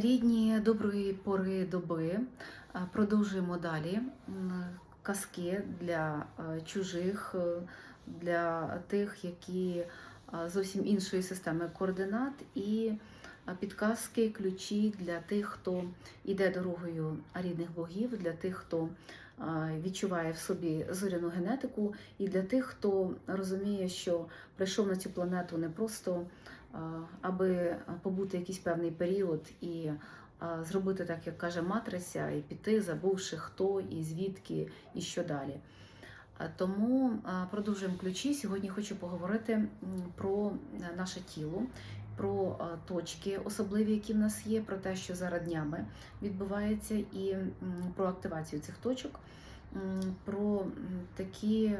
Рідні доброї пори доби. Продовжуємо далі казки для е, чужих, е, для тих, які е, зовсім іншої системи координат, і е, підказки, ключі для тих, хто йде дорогою рідних богів, для тих, хто е, відчуває в собі зоряну генетику, і для тих, хто розуміє, що прийшов на цю планету не просто аби побути якийсь певний період і зробити так, як каже матриця, і піти, забувши хто і звідки, і що далі. Тому продовжуємо ключі. Сьогодні хочу поговорити про е, наше тіло, про точки особливі, які в нас є, про те, що зараз днями відбувається, і про активацію цих точок, про такі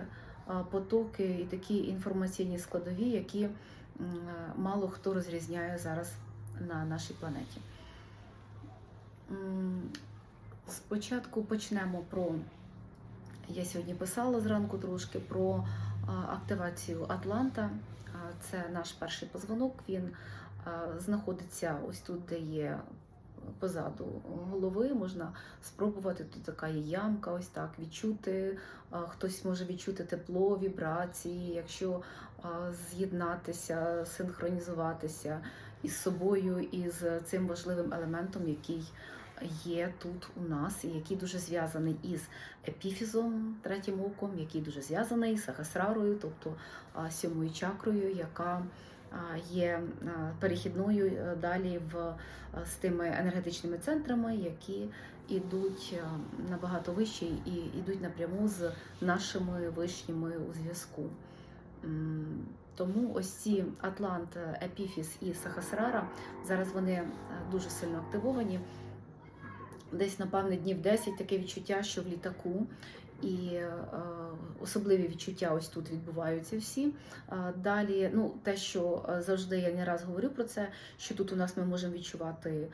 потоки і такі інформаційні складові, які мало хто розрізняє зараз на нашій планеті. Спочатку почнемо про. Я сьогодні писала зранку трошки про активацію Атланта. Це наш перший позвонок. Він знаходиться ось тут, де є позаду голови. Можна спробувати. Тут така є ямка, ось так відчути. Хтось може відчути тепло, вібрації, якщо з'єднатися, синхронізуватися із собою, із цим важливим елементом, який є тут у нас, і який дуже зв'язаний із епіфізом, третім оком, який дуже зв'язаний з сахасрарою, тобто сьомою чакрою, яка є перехідною е, далі в з тими енергетичними центрами, які йдуть набагато вище і йдуть напряму з нашими вишніми у зв'язку. Тому ось ці Атлант, Епіфіс і Сахасрара зараз вони е, дуже сильно активовані. Десь, напевне, днів 10 таке відчуття, що в літаку. І е, особливі відчуття ось тут відбуваються всі. Е, далі, ну те, що е, завжди я не раз говорю про це, що тут у нас ми можемо відчувати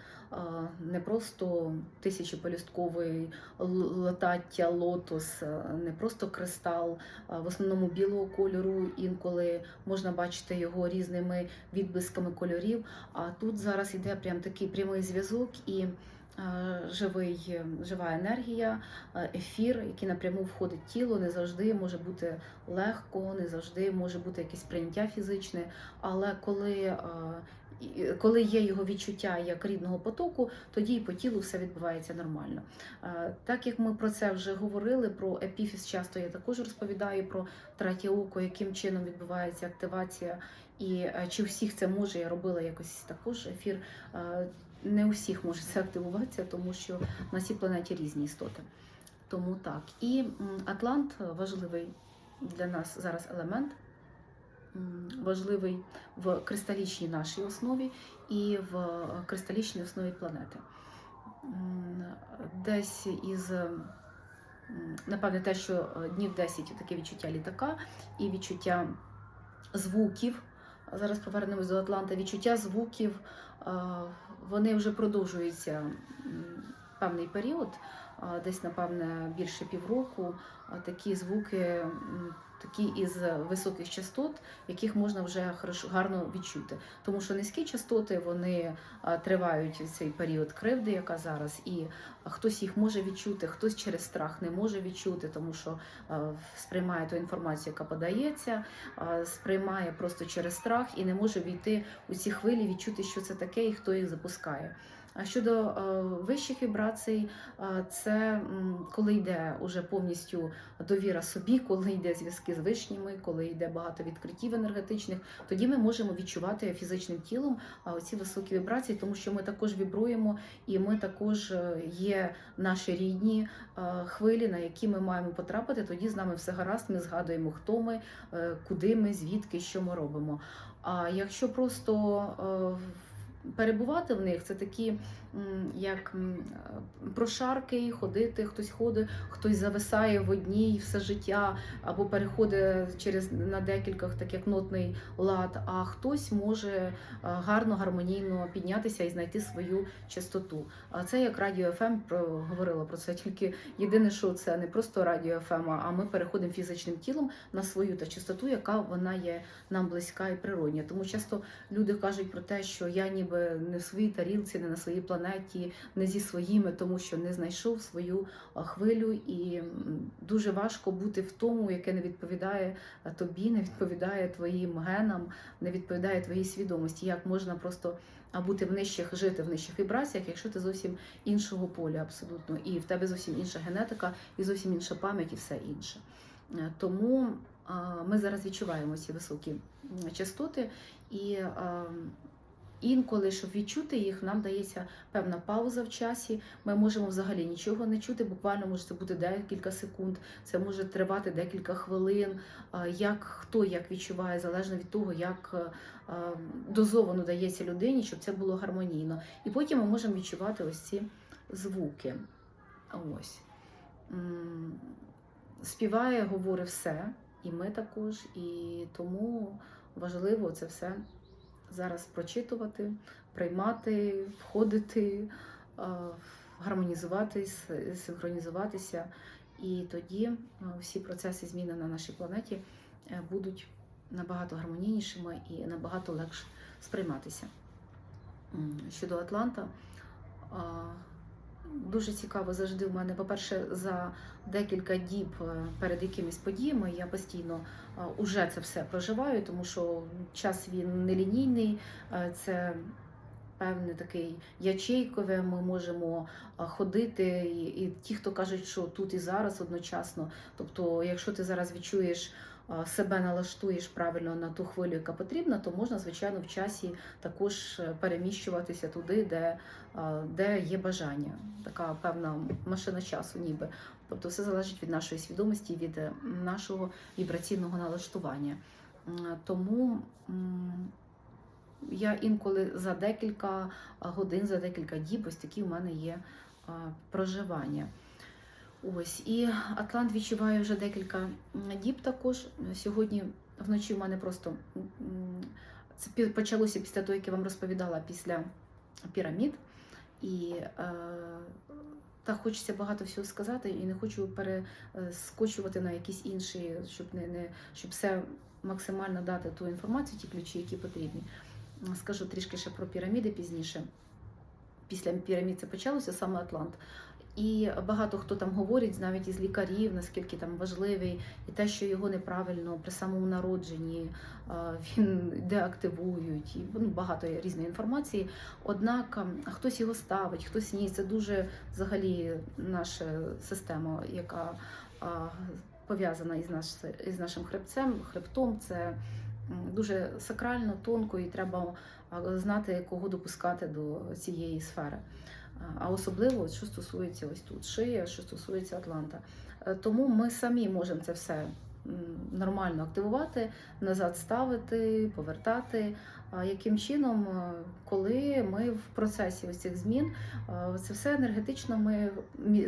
не просто тисячополюстковий л- латаття, лотос, не просто кристал, в основному білого кольору. Інколи можна бачити його різними відблисками кольорів. А тут зараз іде прям такий прямий зв'язок і живий, жива енергія, е, ефір, який напряму входить в тіло, не завжди може бути легко, не завжди може бути якесь прийняття фізичне. Але коли, е, коли є його відчуття як рідного потоку, тоді і по тілу все відбувається нормально. Е, Так як ми про це вже говорили, про епіфіз часто я також розповідаю про третє око, яким чином відбувається активація, і е, чи всіх це може, я робила якось також ефір. Е, Не у всіх може це активуватися, тому що на цій планеті різні істоти. Тому так. І Атлант важливий для нас зараз елемент, важливий в кристалічній нашій основі і в кристалічній основі планети. Десь із, напевне, те, що е, днів 10 таке відчуття літака і відчуття звуків. Зараз повернемось до Атланта. Відчуття звуків е, вони вже продовжуються певний період, десь, напевне, більше півроку. Такі звуки, такі із високих частот, яких можна вже гарно відчути. Тому що низькі частоти вони тривають цей період кривди, яка зараз, і хтось їх може відчути, хтось через страх не може відчути, тому що сприймає ту інформацію, яка подається, сприймає просто через страх і не може війти у ці хвилі, відчути, що це таке і хто їх запускає. Щодо е, вищих вібрацій, е, це коли йде уже повністю довіра собі, коли йде зв'язки з вишніми, коли йде багато відкриттів енергетичних, тоді ми можемо відчувати фізичним тілом ці високі вібрації, тому що ми також вібруємо, і ми також е, є наші рідні хвилі, на які ми маємо потрапити. Тоді з нами все гаразд. Ми згадуємо, хто ми, куди ми, звідки, що ми робимо. А якщо просто перебувати в них, це такі як е, прошарки, ходити, хтось ходить, хтось зависає в одній все життя, або переходить через на декількох, так як нотний лад, а хтось може е, гарно, гармонійно піднятися і знайти свою частоту. А це як радіо ФМ про говорила про це. Тільки єдине, що це не просто радіо ФМ, а ми переходимо фізичним тілом на свою та частоту, яка вона є нам близька і природня. Тому часто люди кажуть про те, що я ніби не в своїй тарілці, не на своїй планеті, не зі своїми, тому що не знайшов свою хвилю, і дуже важко бути в тому, яке не відповідає тобі, не відповідає твоїм генам, не відповідає твоїй свідомості. Як можна просто бути в нижчих, жити в нижчих вібраціях, якщо ти зовсім іншого поля, абсолютно, і в тебе зовсім інша генетика, і зовсім інша пам'ять, і все інше. Е, Тому ми зараз відчуваємо ці високі частоти, і інколи, щоб відчути їх, нам дається певна пауза в часі. Ми можемо взагалі нічого не чути. Буквально може це бути декілька секунд, це може тривати декілька хвилин. Як хто як відчуває, залежно від того, як е, дозовано дається людині, щоб це було гармонійно. І потім ми можемо відчувати ось ці звуки. Ось. Співає, говорить все, і ми також, і тому важливо це все зараз прочитувати, приймати, входити, а, гармонізуватись, синхронізуватися. І тоді всі процеси зміни на нашій планеті е, будуть набагато гармонійнішими і набагато легше сприйматися. Щодо Атланта, дуже цікаво завжди в мене, по-перше, за декілька діб е, перед якимись подіями я постійно уже це все проживаю, тому що час він нелінійний, е, це певний такий ячейкове, ми можемо ходити, і, і ті, хто кажуть, що тут і зараз одночасно. Тобто, якщо ти зараз відчуєш себе налаштуєш правильно на ту хвилю, яка потрібна, то можна, звичайно, в часі також е, переміщуватися туди, де, де є бажання. Така певна машина часу, ніби. Тобто все залежить від нашої свідомості, від е, нашого вібраційного налаштування. Тому я інколи за декілька годин, за декілька діб, ось такі в мене є проживання. Ось, і Атлант відчуває вже декілька діб також. Сьогодні вночі в мене просто це почалося після того, як я вам розповідала після пірамід. І е, так хочеться багато всього сказати, і не хочу перескочувати на якісь інші, щоб не, не щоб все максимально дати ту інформацію, ті ключі, які потрібні. Скажу трішки ще про піраміди пізніше. Після пірамід це почалося саме Атлант. І багато хто там говорить, навіть із лікарів, наскільки там важливий, і те, що його неправильно при самому народженні він деактивують, і ну, багато різної інформації. Однак хтось його ставить, хтось ні. Це дуже взагалі наша система, яка пов'язана із, наш, із нашим хребцем, хребтом. Це дуже сакрально, тонко, і треба знати, кого допускати до цієї сфери. А особливо, що стосується ось тут шия, що стосується Атланта. Е, Тому ми самі можемо це все нормально активувати, назад ставити, повертати. Яким чином, е, коли ми в процесі ось цих змін, е, це все енергетично ми,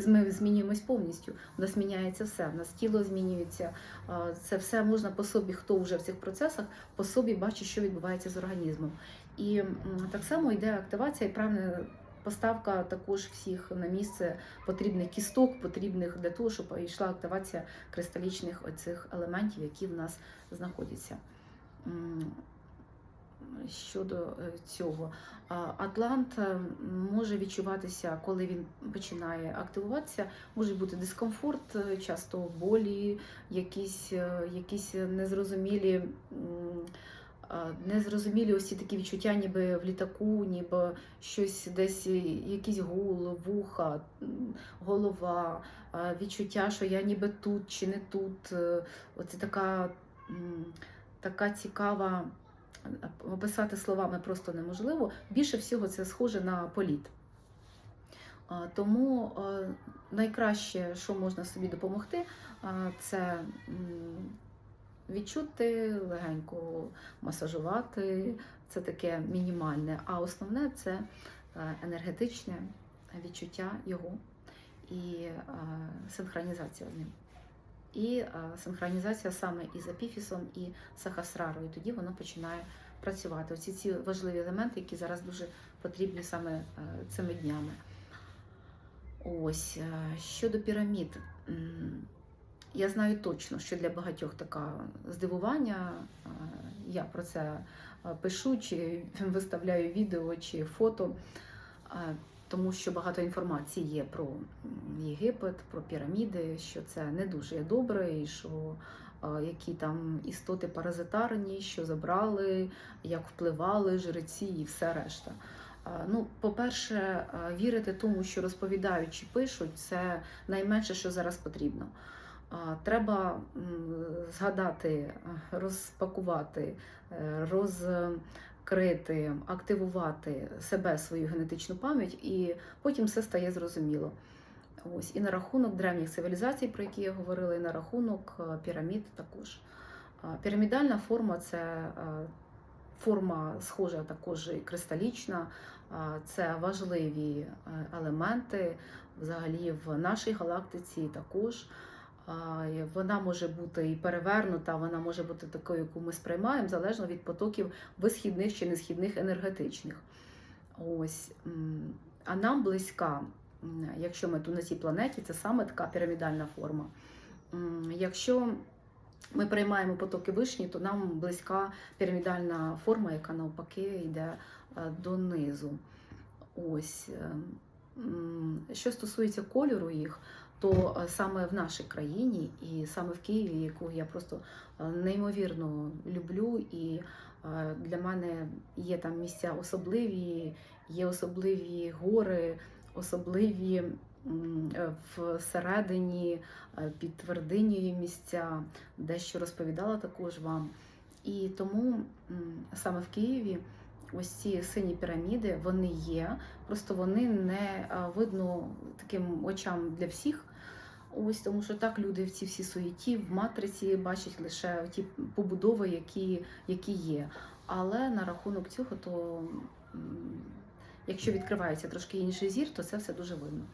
ми змінюємось повністю. У нас міняється все, у нас тіло змінюється. е, Це все можна по собі, хто вже в цих процесах, по собі бачить, що відбувається з організмом. І так само йде активація і правильне поставка також всіх на місце потрібних кісток, потрібних для того, щоб йшла активація кристалічних оцих елементів, які в нас знаходяться. Щодо е, цього, Атлант е, може відчуватися, коли він починає активуватися, може бути дискомфорт, е, часто болі, якісь, якісь незрозумілі. Незрозумілі ось ці такі відчуття, ніби в літаку, ніби щось десь, якийсь гул, вуха, голова, відчуття, що я ніби тут чи не тут. Оце така, така цікава, описати словами просто неможливо. Більше всього це схоже на політ. Тому найкраще, що можна собі допомогти, це відчути легенько масажувати, це таке мінімальне. А основне це е, енергетичне відчуття його і синхронізація з ним. І синхронізація саме із епіфісом і сахасрарою. Тоді воно починає працювати. Оці ці важливі елементи, які зараз дуже потрібні саме е, цими днями. Ось е, щодо пірамід. Я знаю точно, що для багатьох така здивування. Е, Я про це пишу, чи виставляю відео чи фото, тому що багато інформації є про Єгипет, про піраміди, що це не дуже добре, і що які там істоти паразитарні, що забрали, як впливали жреці і все решта. Ну, по-перше, вірити тому, що розповідають чи пишуть, це найменше, що зараз потрібно. Треба згадати, розпакувати, е, розкрити, активувати себе, свою генетичну пам'ять, і потім все стає зрозуміло. Ось і на рахунок древніх цивілізацій, про які я говорила, і на рахунок е, пірамід також. Пірамідальна форма це е, форма схожа також і кристалічна, це важливі е, елементи взагалі в нашій галактиці також. Вона може бути і перевернута, вона може бути такою, яку ми сприймаємо, залежно від потоків висхідних чи несхідних енергетичних. Ось. А нам близька, якщо ми тут на цій планеті, це саме така пірамідальна форма. Якщо ми приймаємо потоки вишні, то нам близька пірамідальна форма, яка навпаки йде е, донизу. Ось. Що стосується кольору їх, то е, саме в нашій країні і саме в Києві, яку я просто е, неймовірно люблю, і е, для мене є там місця особливі, є особливі гори, особливі всередині під твердинею місця, дещо розповідала також вам. І тому саме в Києві ось ці сині піраміди вони є, просто вони не е, видно таким очам для всіх. Ось тому, що так люди в цій всі суєті в матриці бачать лише ті побудови, які, які є. Але на рахунок цього, то якщо відкривається трошки інший зір, то це все дуже видно.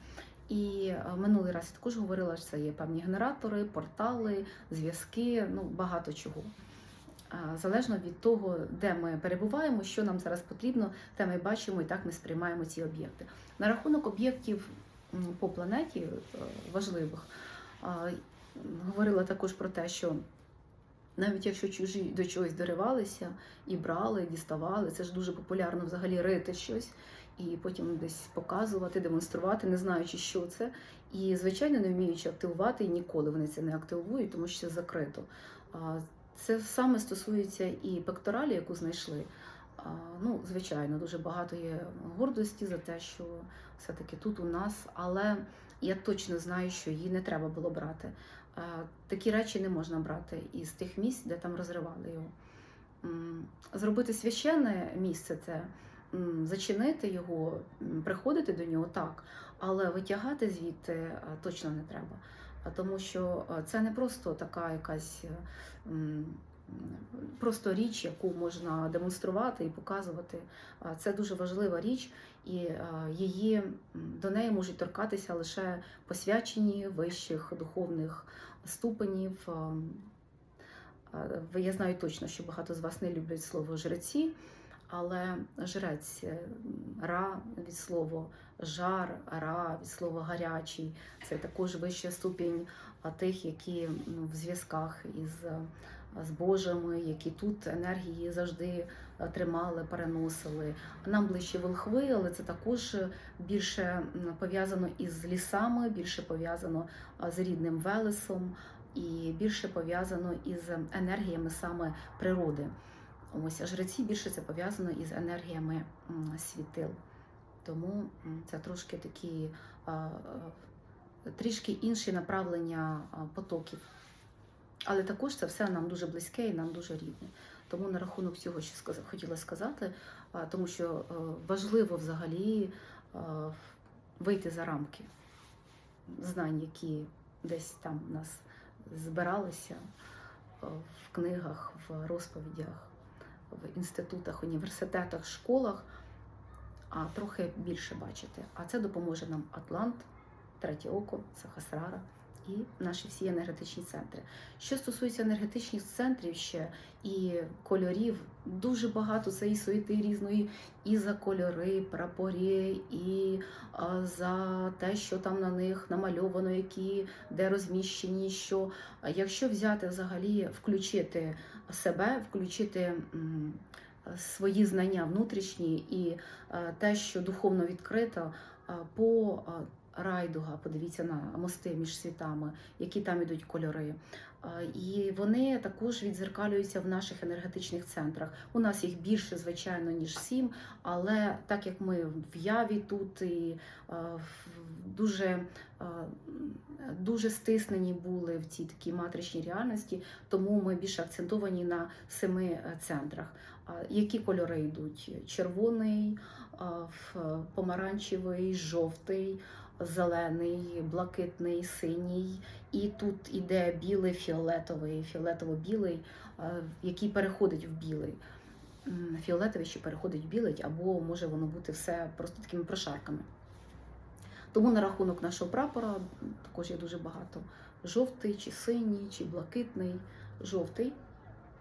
І е, минулий раз я також говорила, що це є певні генератори, портали, зв'язки, ну багато чого. Залежно від того, де ми перебуваємо, що нам зараз потрібно, те ми бачимо і так ми сприймаємо ці об'єкти. На рахунок об'єктів по планеті е, важливих говорила також про те, що навіть якщо чужі до чогось доривалися і брали, діставали, це ж дуже популярно взагалі рити щось і потім десь показувати, демонструвати, не знаючи, що це. І, звичайно, не вміючи активувати, і ніколи вони це не активують, тому що це закрито. Це саме стосується і пекторалі, яку знайшли. Ну, звичайно, дуже багато є гордості за те, що все-таки тут у нас, але я точно знаю, що її не треба було брати. Такі речі не можна брати із тих місць, де там розривали його. Зробити священне місце це зачинити його, приходити до нього так, але витягати звідти точно не треба. Тому що е, це не просто така якась е, просто річ, яку можна демонструвати і показувати. Це дуже важлива річ, і е, її до неї можуть торкатися лише посвячені вищих духовних ступенів. Ем, Я знаю точно, що багато з вас не люблять слово жреці, але жрець е, ра від слова жар, ра від слова гарячий. Це також вища ступінь тих, які в зв'язках із е, з Божими, які тут енергії завжди е, тримали, переносили. Нам ближче волхви, але це також більше пов'язано із лісами, більше пов'язано з рідним Велесом і більше пов'язано із енергіями саме природи. Ось жреці більше це пов'язано із енергіями світил. Тому це трошки такі трішки інші направлення потоків. Але також це все нам дуже близьке і нам дуже рідне. Тому на рахунок цього сказав, хотіла сказати, тому що е, важливо взагалі вийти за рамки знань, які десь там у нас збиралися в книгах, в розповідях, в інститутах, університетах, школах, а трохи більше бачити. А це допоможе нам Атлант, Третє Око, Сахасрара і наші всі енергетичні центри. Що стосується енергетичних центрів ще і кольорів, дуже багато цієї суєти різної і за кольори, прапори, і а, за те, що там на них намальовано, які де розміщені, що якщо взяти взагалі, включити себе, включити свої знання внутрішні і те, що духовно відкрито, по райдуга, подивіться на мости між світами, які там ідуть кольори. І вони також відзеркалюються в наших енергетичних центрах. У нас їх більше, звичайно, ніж сім, але так як ми в яві тут і дуже, дуже стиснені були в цій такій матричній реальності, тому ми більше акцентовані на семи е, центрах. Які кольори йдуть? Червоний, помаранчевий, жовтий, зелений, блакитний, синій. І тут іде білий, фіолетовий, фіолетово-білий, який переходить в білий. Фіолетовий ще переходить в білий, або може воно бути все просто такими прошарками. Тому на рахунок нашого прапора також є дуже багато. Жовтий, чи синій, чи блакитний, жовтий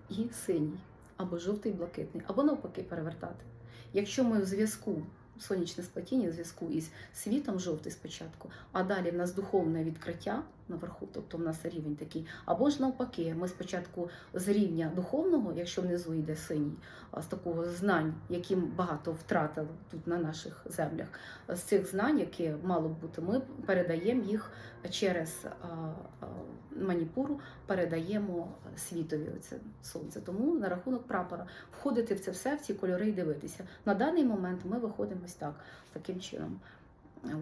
і синій, або жовтий-блакитний, або навпаки перевертати. Якщо ми в зв'язку, сонячне сплетіння в зв'язку із світом жовтий спочатку, а далі в нас духовне відкриття наверху, тобто в нас рівень такий, або ж навпаки, ми спочатку з рівня духовного, якщо внизу йде синій, з такого знань, які багато втратили тут на наших землях, з цих знань, які мало б бути, ми передаємо їх через маніпуру, передаємо світові оце сонце. Тому на рахунок прапора входити в це все, в ці кольори і дивитися. На даний момент ми виходимо ось так, таким чином.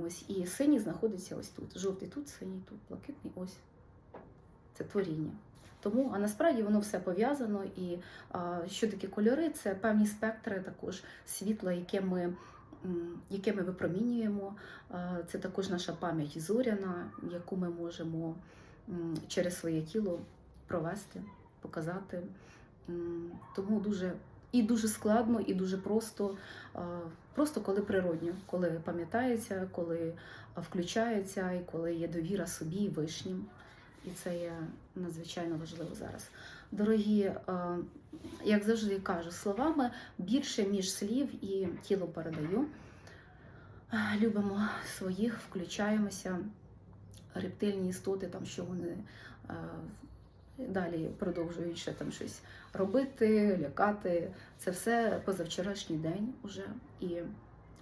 Ось і синій знаходиться ось тут. Жовтий тут, синій тут, блакитний ось. Це творіння. Тому, а насправді воно все пов'язано. І а, що таке кольори? Це певні спектри також світла, яке ми, яке ми випромінюємо. А, Це також наша пам'ять зоряна, яку ми можемо через своє тіло провести, показати. Тому дуже і дуже складно, і дуже просто, а, просто коли природньо, коли пам'ятається, коли включається, і коли є довіра собі і вишнім. І це є надзвичайно важливо зараз. Дорогі, як завжди кажу, словами більше ніж слів і тіло передаю. Любимо своїх, включаємося, рептильні істоти, там що вони далі продовжують ще там щось робити, лякати. Це все позавчорашній день уже. І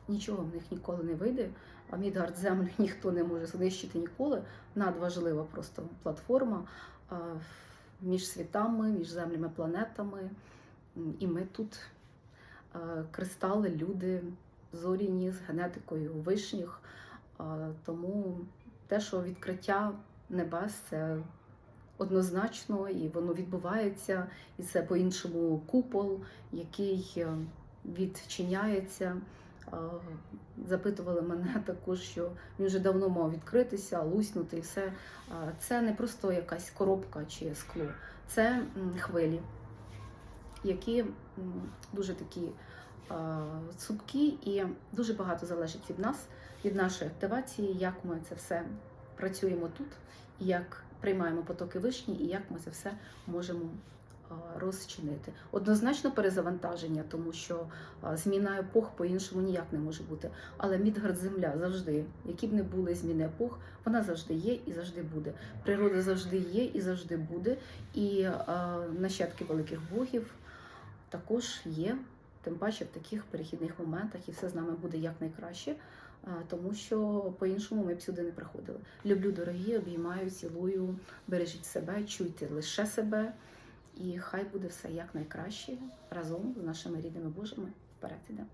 нічого в них ніколи не вийде. А Мідгард землю ніхто не може знищити ніколи. Надважлива просто платформа між світами, між землями, планетами. І ми тут кристали, люди зоряні з генетикою вишніх. Тому те, що відкриття небес, це однозначно, і воно відбувається, і це по-іншому купол, який е, відчиняється. Запитували мене також, що він вже давно мав відкритися, луснути і все. Це не просто якась коробка чи скло, це хвилі, які дуже такі цупкі і дуже багато залежить від нас, від нашої активації, як ми це все працюємо тут, як приймаємо потоки вишні, і як ми це все можемо розчинити. Однозначно перезавантаження, тому що зміна епох по-іншому ніяк не може бути. Але Мідгард земля завжди, які б не були зміни епох, вона завжди є і завжди буде. Природа завжди є і завжди буде. І нащадки великих богів також є. Тим паче в таких перехідних моментах і все з нами буде якнайкраще, тому що по-іншому ми б сюди не приходили. Люблю, дорогі, обіймаю, цілую, бережіть себе, чуйте лише себе, і хай буде все якнайкраще разом з нашими рідними Божими. Вперед ідемо.